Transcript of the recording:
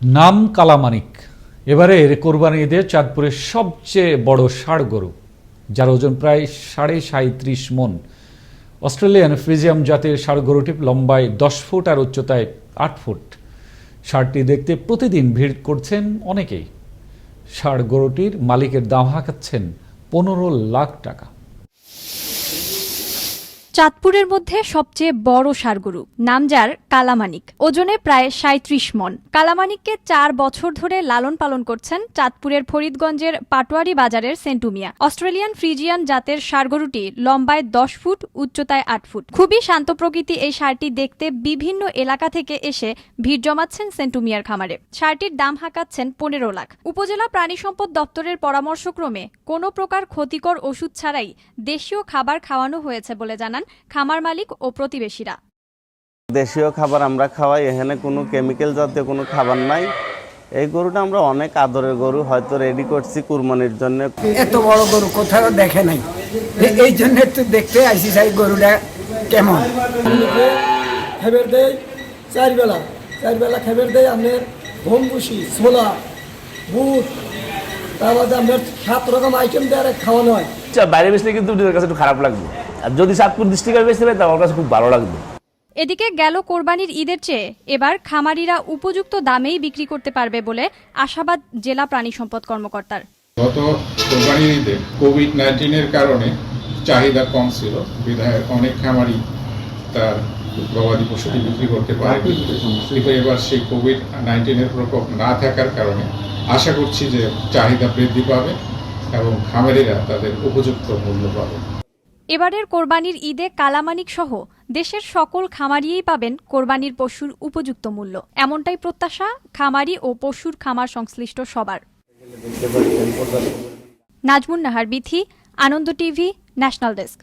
নাম কালামানিক। এবারের কোরবানি ঈদে চাঁদপুরের সবচেয়ে বড় ষাড় গরু, যার ওজন প্রায় সাড়ে সাঁত্রিশ মন। অস্ট্রেলিয়ান ফ্রিজিয়াম জাতের ষাড় গরুটি লম্বায় দশ ফুট আর উচ্চতায় আট ফুট। ষাঁড়টি দেখতে প্রতিদিন ভিড় করছেন অনেকেই। ষাড় গরুটির মালিকের দাম হাঁকাচ্ছেন পনেরো লাখ টাকা। চাঁদপুরের মধ্যে সবচেয়ে বড় সারগরু, নাম যার কালামানিক। ওজনে প্রায় সাঁত্রিশ মন। কালামানিককে চার বছর ধরে লালন পালন করছেন চাঁদপুরের ফরিদগঞ্জের পাটোয়ারি বাজারের সেন্টুমিয়া। অস্ট্রেলিয়ান ফ্রিজিয়ান জাতের সারগরুটি লম্বায় দশ ফুট, উচ্চতায় আট ফুট। খুবই শান্ত প্রকৃতি এই সারটি দেখতে বিভিন্ন এলাকা থেকে এসে ভিড় জমাচ্ছেন সেন্টুমিয়ার খামারে। সারটির দাম হাঁকাচ্ছেন পনেরো লাখ। উপজেলা প্রাণী সম্পদ দপ্তরের পরামর্শক্রমে কোনো প্রকার ক্ষতিকর ওষুধ ছাড়াই দেশীয় খাবার খাওয়ানো হয়েছে বলে জানান খামার মালিক ও প্রতিবেশীরা। দেশীয় খাবার আমরা খাওয়াই এখানে কোনো কেমিক্যাল জাতীয় কোনো খাবার নাই। এই গরুটা আমরা অনেক আদরের গরু হয়তো রেডি করছি কুরবানির জন্য। এত বড় গরু কোথাও দেখে নাই। এই জন্য একটু দেখতে আইসি চাই গরুটা কেমন। খেবের দেয় চার বেলা চার খেবের দেয় আপনার হোম ভুসি ছোলা বুট তার মধ্যে আপনার সাত রকম আইটেম দিয়ে আর খাওয়ানো হয়। আচ্ছা, বাইরে বেচলে কিন্তু কাছে একটু খারাপ লাগবে। আর যদি চাঁদপুর ডিস্ট্রিক্টে বেচতে পারে তাহলে আমার কাছে খুব ভালো লাগবে। এদিকে গেল কোরবানির ঈদের চেয়ে এবার খামারিরা উপযুক্ত দামেই বিক্রি করতে পারবে বলে আশাবাদ জেলা প্রাণী সম্পদ কর্মকর্তার। গত কোরবানির ঈদে কোভিড নাইন্টিনের কারণে চাহিদা কম ছিল। বিধায় অনেক খামারি তার গবাদি পশুটি বিক্রি করতে পারে কিন্তু এবার সেই কোভিড নাইন্টিনের প্রকোপ না থাকার কারণে আশা করছি যে চাহিদা বৃদ্ধি পাবে এবং খামারিরা তাদের উপযুক্ত মূল্য পাবে। এবারের কোরবানির ঈদে কালামানিক সহ দেশের সকল খামারিয়েই পাবেন কোরবানির পশুর উপযুক্ত মূল্য। এমনটাই প্রত্যাশা খামারি ও পশুর খামার সংশ্লিষ্ট সবার। Najmun Nahar Bithi, Ananda TV, national desk.